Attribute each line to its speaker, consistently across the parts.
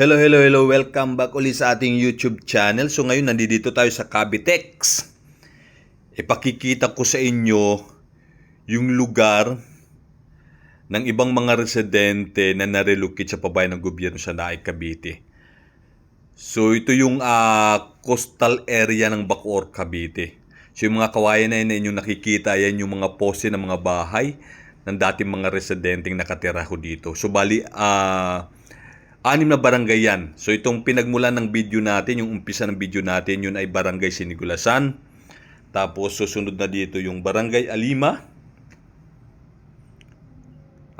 Speaker 1: Hello, hello, hello. Welcome back ulit sa ating YouTube channel. So ngayon nandito tayo sa Cavitex. Ipakikita ko sa inyo yung lugar ng ibang mga residente na narelocate sa pabayan ng gobyerno sa Naay, Cavite. So ito yung ah, coastal area ng Bacoor, Cavite. So yung mga kawayan na yun inyong nakikita, yan yung mga pose ng mga bahay ng dating mga residenteng nakatira ko dito. So bali, ah, anim na barangay yan. So itong pinagmulan ng video natin, yung umpisa ng video natin, yun ay Barangay Sinigulasan. Tapos susunod na dito yung Barangay Alima.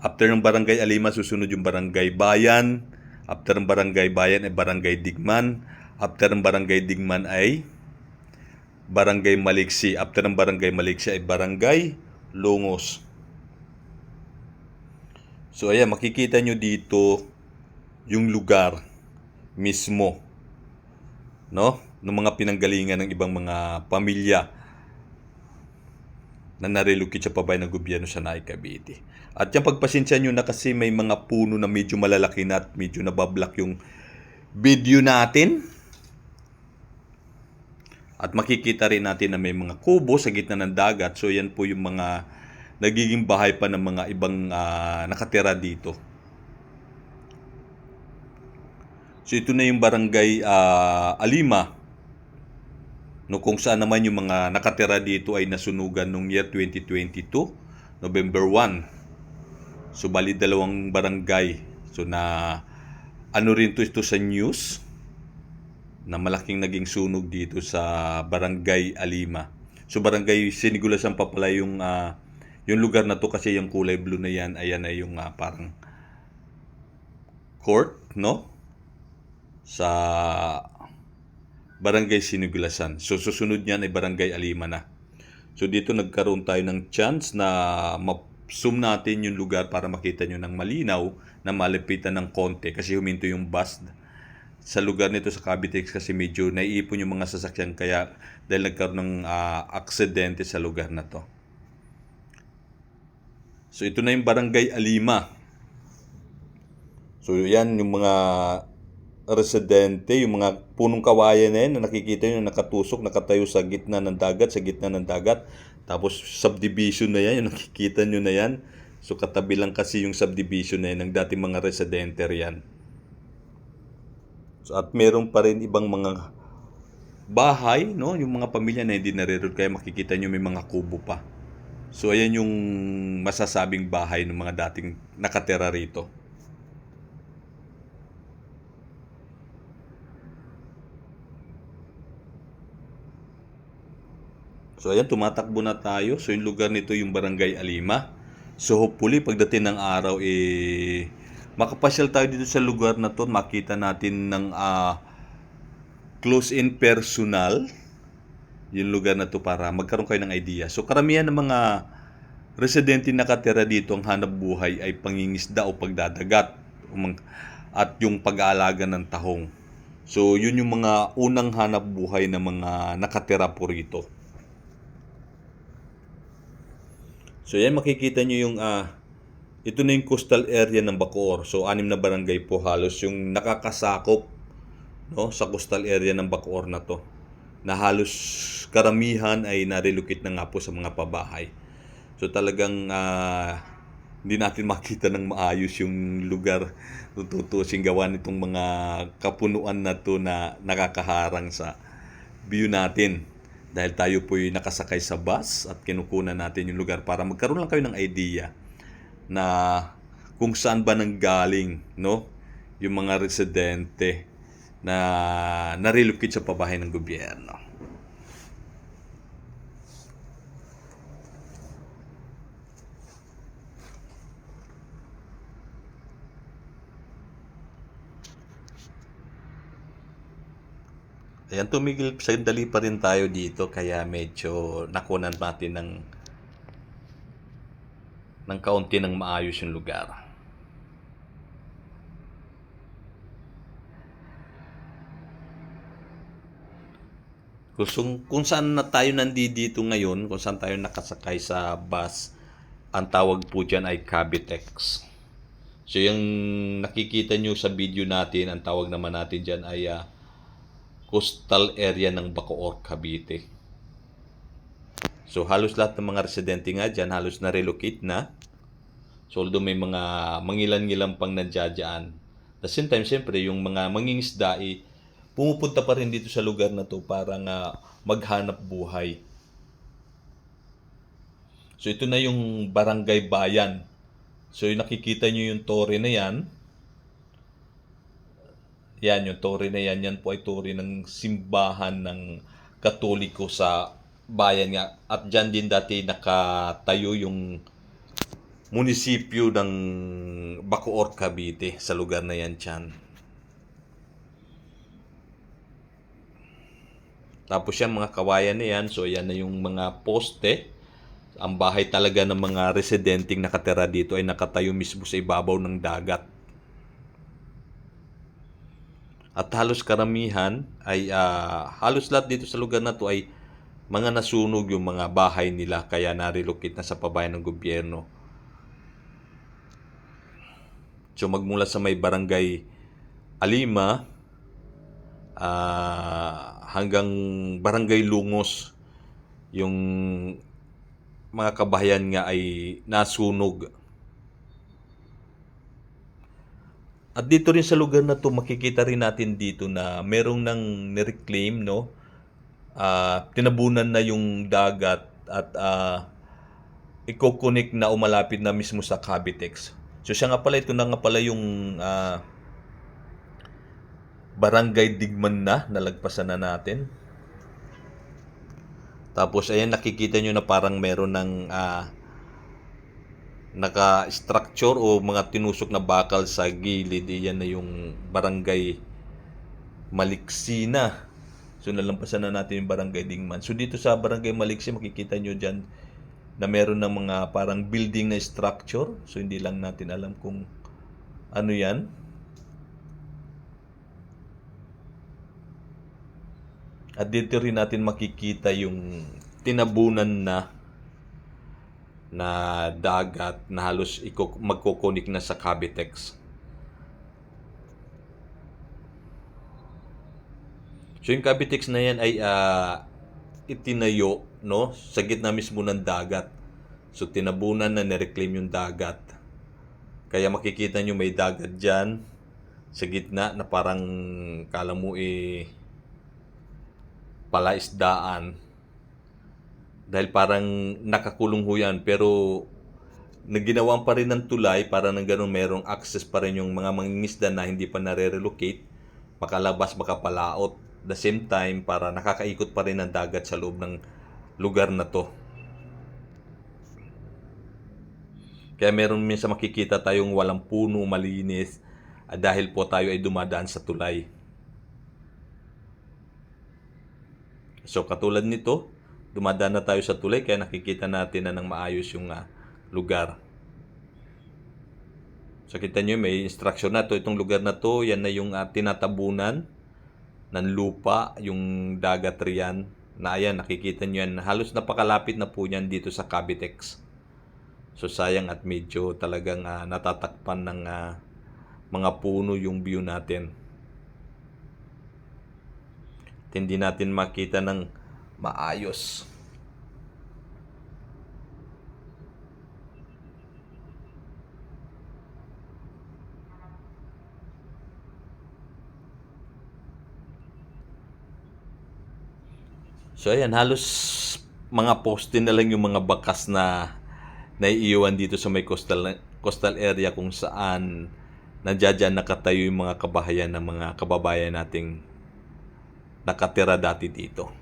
Speaker 1: After ng Barangay Alima, susunod yung Barangay Bayan. After ng Barangay Bayan ay Barangay Digman. After ng Barangay Digman ay Barangay Maliksi. After ng Barangay Maliksi ay Barangay Longos. So ayan, makikita nyo dito yung lugar mismo no ng mga pinanggalingan ng ibang mga pamilya na narelocate sa pabayan ng gobyerno sa Naay Cavite. At yung pagpasensya nyo na kasi may mga puno na medyo malalaki na at medyo nabablock yung video natin. At makikita rin natin na may mga kubo sa gitna ng dagat. So yan po yung mga nagiging bahay pa ng mga ibang ah, nakatira dito. So ito na yung barangay ah, Alima. No, kung saan naman yung mga nakatira dito ay nasunugan noong year 2022, November 1. So bali dalawang barangay. So na ano rin to ito sa news na malaking naging sunog dito sa barangay Alima. So barangay Sinigulasan pa pala yung ah, yung lugar na to kasi yung kulay blue na yan ayan ay yung ah, parang court, no? Sa Barangay Sinigulasan. So susunod niyan ay Barangay Alima na. So dito nagkaroon tayo ng chance na ma-zoom natin yung lugar para makita nyo ng malinaw na malapitan ng konti kasi huminto yung bus sa lugar nito sa Cavitex kasi medyo naiipon yung mga sasakyan kaya dahil nagkaroon ng ah, aksidente sa lugar na to. So ito na yung Barangay Alima. So yan yung mga residente, yung mga punong kawayan na yan na nakikita nyo na nakatusok, nakatayo sa gitna ng dagat, sa gitna ng dagat. Tapos subdivision na yan, yung nakikita nyo na yan. So katabi lang kasi yung subdivision na yan ng dating mga residente riyan. So, at meron pa rin ibang mga bahay, no? Yung mga pamilya na hindi narirod kaya makikita nyo may mga kubo pa. So ayan yung masasabing bahay ng mga dating nakatira rito. So ayan, tumatakbo na tayo. So yung lugar nito yung Barangay Alima. So hopefully pagdating ng araw eh makapasyal tayo dito sa lugar na to, makita natin ng ah, close in personal yung lugar na to para magkaroon kayo ng idea. So karamihan ng mga residente na nakatira dito ang hanap buhay ay pangingisda o pagdadagat at yung pag-aalaga ng tahong. So yun yung mga unang hanap buhay ng mga nakatira po rito. So yan makikita nyo yung ah ito na yung coastal area ng Bacoor. So anim na barangay po halos yung nakakasakop no sa coastal area ng Bacoor na to. Na halos karamihan ay narelocate na nga po sa mga pabahay. So talagang ah, hindi natin makita ng maayos yung lugar tututusin gawa nitong mga kapunuan na to na nakakaharang sa view natin dahil tayo po yung nakasakay sa bus at kinukunan natin yung lugar para magkaroon lang kayo ng idea na kung saan ba nanggaling no yung mga residente na narelocate sa pabahay ng gobyerno. Ayan, tumigil sandali pa rin tayo dito kaya medyo nakunan natin ng ng kaunti ng maayos yung lugar. Kung, kung saan na tayo nandito ngayon, kung saan tayo nakasakay sa bus, ang tawag po dyan ay Cavitex. So yung nakikita nyo sa video natin, ang tawag naman natin dyan ay ah, coastal area ng Bacoor, Cavite. So halos lahat ng mga residente nga dyan, halos na-relocate na. So although may mga mangilan-ngilan pang nandiyadyaan. At the same time, siyempre, yung mga mangingisda eh, pumupunta pa rin dito sa lugar na to para nga maghanap buhay. So ito na yung barangay bayan. So yung nakikita nyo yung tore na yan. Yan, yung tore na yan. Yan po ay tore ng simbahan ng katoliko sa bayan nga. At dyan din dati nakatayo yung munisipyo ng Bacoor, Cavite sa lugar na yan dyan. Tapos yan mga kawayan na yan. So yan na yung mga poste. Ang bahay talaga ng mga residenteng nakatira dito ay nakatayo mismo sa ibabaw ng dagat. At halos karamihan ay ah, halos lahat dito sa lugar na to ay mga nasunog yung mga bahay nila kaya narilocate na sa pabayan ng gobyerno. So magmula sa may barangay Alima ah, hanggang barangay Lungos yung mga kabahayan nga ay nasunog. At dito rin sa lugar na to makikita rin natin dito na merong nang nireclaim no. Ah, tinabunan na yung dagat at ah iko-connect na umalapit na mismo sa Cavitex. So siya nga pala ito na nga pala yung ah, barangay Digman na nalagpasan na natin. Tapos ayan nakikita nyo na parang meron ng ah, naka-structure o mga tinusok na bakal sa gilid. Iyan na yung barangay Maliksina. So nalampasan na natin yung barangay Dingman. So dito sa barangay Maliksi makikita nyo dyan na meron ng mga parang building na structure. So hindi lang natin alam kung ano yan. At dito rin natin makikita yung tinabunan na na dagat na halos magkukunik na sa Cavitex. So yung Cavitex na yan ay ah, itinayo no sa gitna mismo ng dagat. So tinabunan na nireclaim yung dagat. Kaya makikita nyo may dagat dyan sa gitna na parang kala mo eh palaisdaan dahil parang nakakulong ho yan pero naginawan pa rin ng tulay para nang ganun merong access pa rin yung mga mangingisda na hindi pa nare-relocate makalabas makapalaot. The same time para nakakaikot pa rin ng dagat sa loob ng lugar na to. Kaya meron minsan makikita tayong walang puno malinis ah, dahil po tayo ay dumadaan sa tulay. So katulad nito, dumadaan na tayo sa tulay kaya nakikita natin na ng maayos yung ah, lugar. So kita nyo may instruction na to. Itong lugar na to, yan na yung ah, tinatabunan ng lupa, yung dagat riyan. Na ayan, nakikita nyo yan. Halos napakalapit na po yan dito sa Cavitex. So sayang at medyo talagang ah, natatakpan ng ah, mga puno yung view natin. At hindi natin makita ng maayos. So ayan, halos mga poste na lang yung mga bakas na naiiwan dito sa may coastal coastal area kung saan nandiyan nakatayo yung mga kabahayan ng mga kababayan nating nakatira dati dito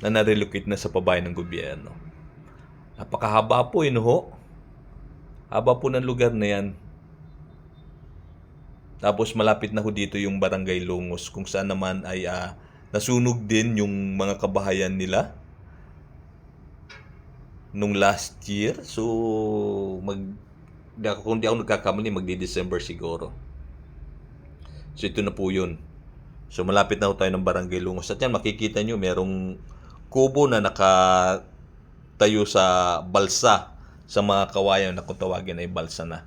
Speaker 1: na narelocate na sa pabayan ng gobyerno. Napakahaba po yun ho. Haba po ng lugar na yan. Tapos malapit na ho dito yung barangay Lungos kung saan naman ay ah, nasunog din yung mga kabahayan nila nung last year. So mag kung di ako nagkakamali magdi-December siguro. So ito na po yun. So malapit na tayo ng Barangay Lungos. At yan makikita nyo merong kubo na nakatayo sa balsa sa mga kawayan na kung tawagin ay balsa na.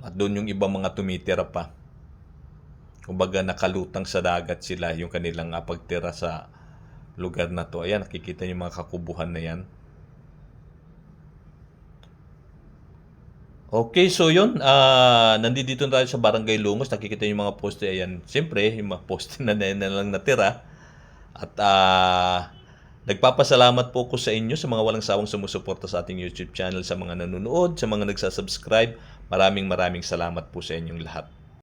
Speaker 1: At doon yung ibang mga tumitira pa. Kumbaga nakalutang sa dagat sila yung kanilang ah, pagtira sa lugar na to. Ayan, nakikita niyo mga kakubuhan na yan. Okay, so yun, ah nandito tayo sa Barangay Lungos, nakikita niyo mga poste, ayan, siyempre, yung mga poste na, na, na lang natira. At ah nagpapasalamat po ko sa inyo, sa mga walang sawang sumusuporta sa ating YouTube channel, sa mga nanonood, sa mga nagsasubscribe. Maraming maraming salamat po sa inyong lahat.